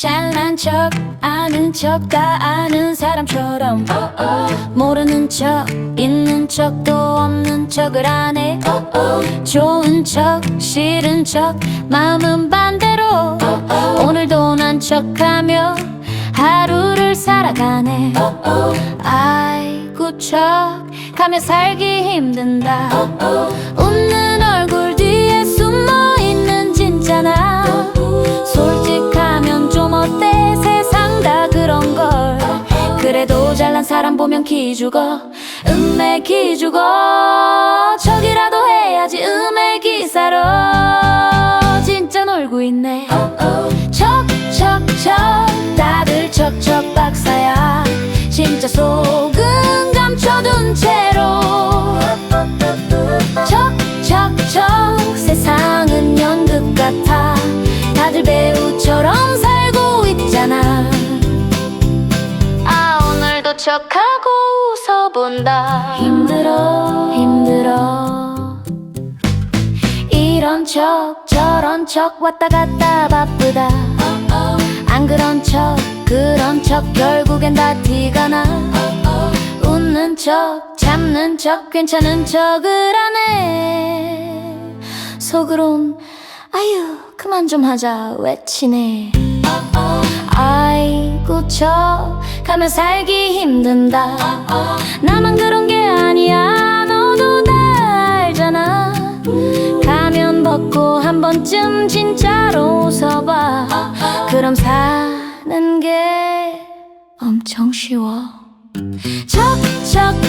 척 아는 척 다 아는 사람처럼. 모르는 척 있는 척도 없는 척을 안해. 좋은 척 싫은 척 마음은 반대로. 오늘도 난 척하며 하루를 살아가네. 아이고 척하며 살기 힘든다. 웃는 얼굴 그래도 잘난 사람 보면 기죽어. 음에 기죽어. 척이라도 해야지 음의 기사로. 진짜 놀고 있네. 척척척. 다들 척척 박사야. 진짜 속 척하고 웃어본다. 힘들어 힘들어. 이런 척 저런 척 왔다 갔다 바쁘다. 안 그런 척 그런 척 결국엔 다 티가 나. 웃는 척 참는 척 괜찮은 척을 하네. 속으론 아유 그만 좀 하자. 외치네 척 가면 살기 힘든다. 나만 그런 게 아니야. 너도 다 알잖아. 가면 벗고 한 번쯤 진짜로 웃어봐. 그럼 사는 게 엄청 쉬워. 척척척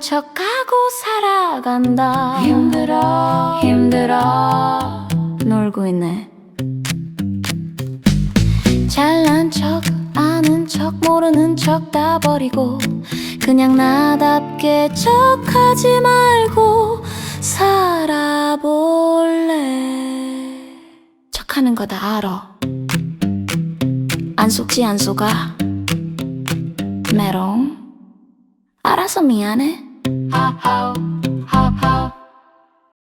척하고 살아간다. 힘들어 힘들어. 놀고 있네. 잘난 척 아는 척 모르는 척 다 버리고 그냥 나답게 척하지 말고 살아볼래. 척하는 거 다 알아. 안 속지 안 속아. 메롱. 알아서 미안해 하하우